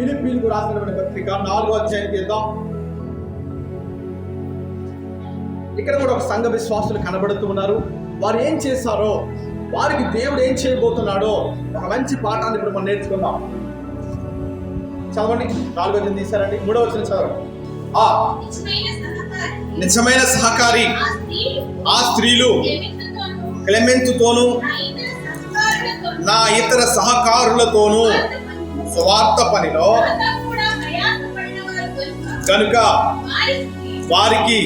ఫిలిప్పీన్కు రాసినటువంటి పత్రిక నాలుగో అధ్యాయం తీద్దాం ఇక్కడ కూడా ఒక సంఘ విశ్వాసులు కనబడుతూ ఉన్నారు. వారు ఏం చేశారో వారికి దేవుడు ఏం చేయబోతున్నాడో ఒక మంచి పాఠాన్ని ఇప్పుడు మనం నేర్చుకుందాం. చదవండి నాలుగో అధ్యాయం తీశారండి. మూడో వచ్చిన చదవండి. ఆ నిజమైన సహకారి ఆ స్త్రీలు క్లెమెంతుతోనూ నా ఇతర సహకారులతోనూ స్వార్థ పనిలో కనుక వారికి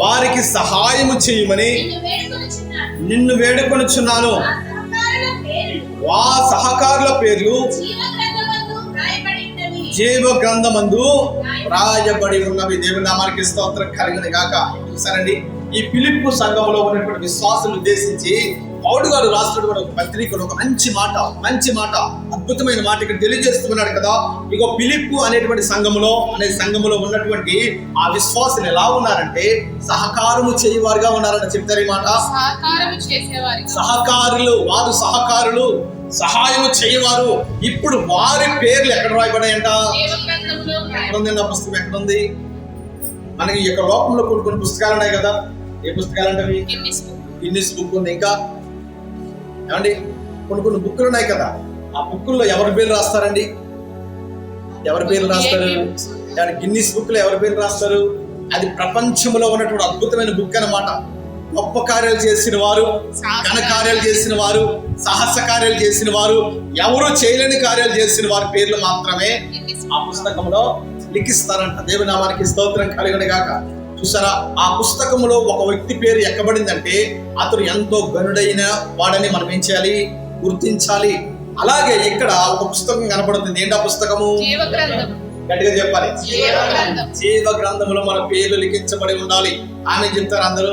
వారికి సహాయము చేయమని నిన్ను వేడుకొనుచున్నాను. వా సహకారుల పేర్లు జీవ గ్రంథమందు రాయబడి ఉన్నవి. దేవుని నామానికి స్తోత్రం కలిగిన గాక చూసారండి ఈ పిలుపు సంఘంలో ఉన్నటువంటి విశ్వాసులు ఉద్దేశించి పౌడు గారు రాసినటువంటి ఒక పత్రికలో ఒక మంచి మాట మంచి మాట అద్భుతమైన మాట ఇక్కడ తెలియజేస్తున్నాడు కదా. ఇగో పిలుపు అనేటువంటి సంఘములో అనే సంఘములో ఉన్నటువంటి ఆ విశ్వాసులు ఎలా ఉన్నారంటే సహకారము చేయవారుగా ఉన్నారని చెప్తారు ఈ మాట. సహకారులు వారు సహకారులు సహాయం చేయవారు. ఇప్పుడు వారి పేర్లు ఎక్కడ రాయబడాయంట? జీవగ్రంథంలో ఎక్కడ ఉంది నా పుస్తకం? ఎక్కడ ఉంది? మనకి ఈ యొక్క లోకంలో కొన్ని కొన్ని పుస్తకాలు ఉన్నాయి కదా. ఏ పుస్తకాలు అంటే. గిన్నిస్ బుక్ ఉంది. ఇంకా ఏమండి? కొన్ని కొన్ని బుక్కులు ఉన్నాయి కదా. ఆ బుక్కుల్లో ఎవరి పేర్లు రాస్తారండి? ఎవరి పేర్లు రాస్తారు? దాని గిన్నిస్ బుక్లో ఎవరి పేర్లు రాస్తారు? అది ప్రపంచంలో ఉన్నటువంటి అద్భుతమైన బుక్ అన్నమాట. గొప్ప కార్యాలు చేసిన వారు ఘన కార్యాలు చేసిన వారు సాహస కార్యాలు చేసిన వారు ఎవరు చేయలేని కార్యాలు చేసిన వారి పేర్లు మాత్రమే ఆ పుస్తకంలో లిఖిస్తారంట. దేవుని నామానికి స్తోత్రం కలిగిన గాక. చూసారా? ఆ పుస్తకంలో ఒక వ్యక్తి పేరు ఎక్కబడిందంటే అతను ఎంతో గనుడైన వాడని మనం ఏం చేయాలి? గుర్తించాలి. అలాగే ఇక్కడ ఒక పుస్తకం కనపడుతుంది. ఏంటా పుస్తకము? గట్టిగా చెప్పాలి. జీవ గ్రంథంలో మన పేర్లు లిఖించబడి ఉండాలి. ఆమె చెప్తారు అందరూ.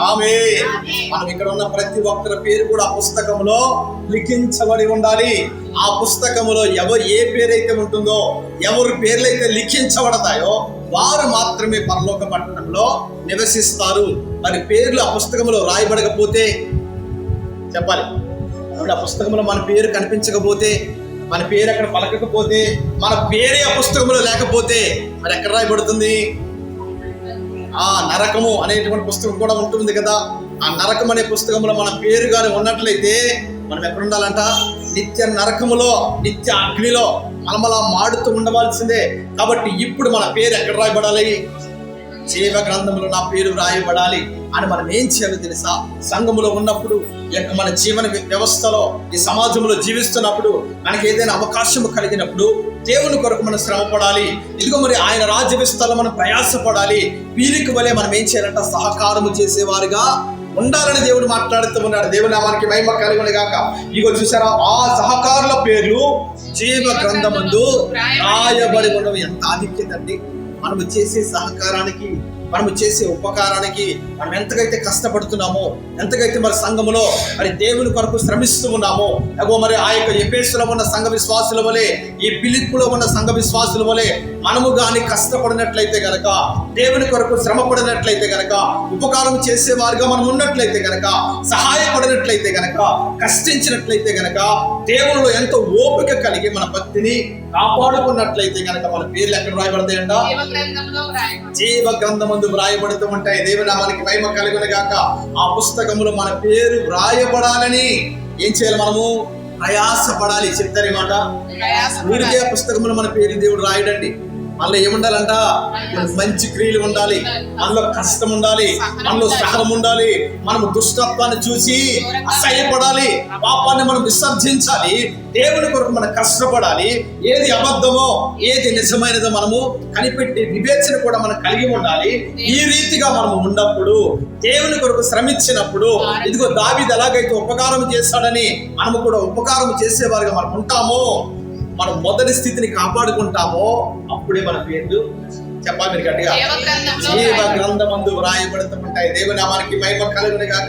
ఆమె మనం ఇక్కడ ఉన్న ప్రతి ఒక్కరి పేరు కూడా ఆ పుస్తకంలో లిఖించబడి ఉండాలి. ఆ పుస్తకములో ఎవరు ఏ పేరైతే ఉంటుందో ఎవరి పేర్లైతే లిఖించబడతాయో వారు మాత్రమే పరలోక పట్టణంలో నివసిస్తారు. మరి పేర్లు ఆ పుస్తకంలో రాయబడకపోతే చెప్పాలి. ఆ పుస్తకంలో మన పేరు కనిపించకపోతే మన పేరు అక్కడ పలకకపోతే మన పేరే ఆ పుస్తకంలో లేకపోతే మరి ఎక్కడ రాయబడుతుంది? ఆ నరకము అనేటువంటి పుస్తకం కూడా ఉంటుంది కదా. ఆ నరకం అనే పుస్తకంలో మన పేరు కానీ ఉన్నట్లయితే మనం ఎక్కడ ఉండాలంట? నిత్య నరకములో నిత్య అగ్నిలో మనమలా మాడుతూ ఉండవలసిందే. కాబట్టి ఇప్పుడు మన పేరు ఎక్కడ రాయబడాలి? జీవ గ్రంథంలో నా పేరు రాయబడాలి అని మనం ఏం చేయాలో తెలుసా? సంఘములో ఉన్నప్పుడు యొక్క మన జీవన వ్యవస్థలో ఈ సమాజంలో జీవిస్తున్నప్పుడు మనకి ఏదైనా అవకాశం కలిగినప్పుడు దేవుని కొరకు మనం శ్రమ పడాలి ఇదిగో మరి ఆయన రాజ్య విస్తరణ మనం ప్రయాసపడాలి. వీరికి వలె మనం ఏం చేయాలంటే సహకారము చేసేవారుగా ఉండాలని దేవుడు మాట్లాడుతూ ఉన్నాడు. దేవుని నామానికి మహిమ కలుగును గాక. ఇగో చూసారా ఆ సహకారుల పేర్లు జీవ గ్రంథమందు రాయబడి ఉండడం ఎంత ఆధిక్యత అండి. మనము చేసే సహకారానికి మనము చేసే ఉపకారానికి మనం ఎంతకైతే కష్టపడుతున్నామో ఎంతకైతే మరి సంఘములో మరి దేవుని కొరకు శ్రమిస్తూ ఉన్నామో అగో మరి ఆ యొక్క ఎపేసులో ఉన్న సంఘ విశ్వాసుల వలె ఈ పిలిప్పులో ఉన్న సంఘ విశ్వాసుల వలె మనము గాని కష్టపడినట్లయితే గనక దేవుని కొరకు శ్రమ పడినట్లయితే గనక ఉపకారం చేసేవారుగా మనం ఉన్నట్లయితే గనక సహాయపడినట్లయితే గనక కష్టించినట్లయితే గనక దేవునిలో ఎంతో ఓపిక కలిగి మన భక్తిని కాపాడుకున్నట్లయితే గనక మన పేర్లు ఎక్కడ రాయబడతాయంట జీవ గ్రంథమందు వ్రాయబడుతూ ఉంటాయి. దేవనామానికి మహిమ కలుగును గాక ఆ పుస్తకములో మన పేరు వ్రాయబడాలని ఏం చేయాలి మనము? ప్రయాసపడాలి. చెప్తారు ఈ మాట? ప్రయాసపడాలి. ఊరికే ఆ పుస్తకములో మన పేరు దేవుడు రాయడండి. మనలో ఏముండాలంట? మంచి క్రియలు ఉండాలి. మనలో కష్టం ఉండాలి. మనలో సహనం ఉండాలి. మనము దుష్టత్వాన్ని చూసి అసహ్యపడాలి. పాపాన్ని మనం విసర్జించాలి. దేవుని కొరకు మనం కష్టపడాలి. ఏది అబద్ధమో ఏది నిజమైనదో మనము కనిపెట్టి వివేచన కూడా మనం కలిగి ఉండాలి. ఈ రీతిగా మనము ఉన్నప్పుడు దేవుని కొరకు శ్రమించినప్పుడు ఇదిగో దావిది ఎలాగైతే ఉపకారం చేస్తాడని మనము కూడా ఉపకారం చేసేవారుగా మనం ఉంటామో మనం మొదటి స్థితిని కాపాడుకుంటామో అప్పుడే మన పేర్లు చెప్పాలి మీరు గట్టిగా జీవ. గ్రంథమందు వ్రాయబడుతూ ఉంటాయి దేవునామానికి మహిమ కలుగును గాక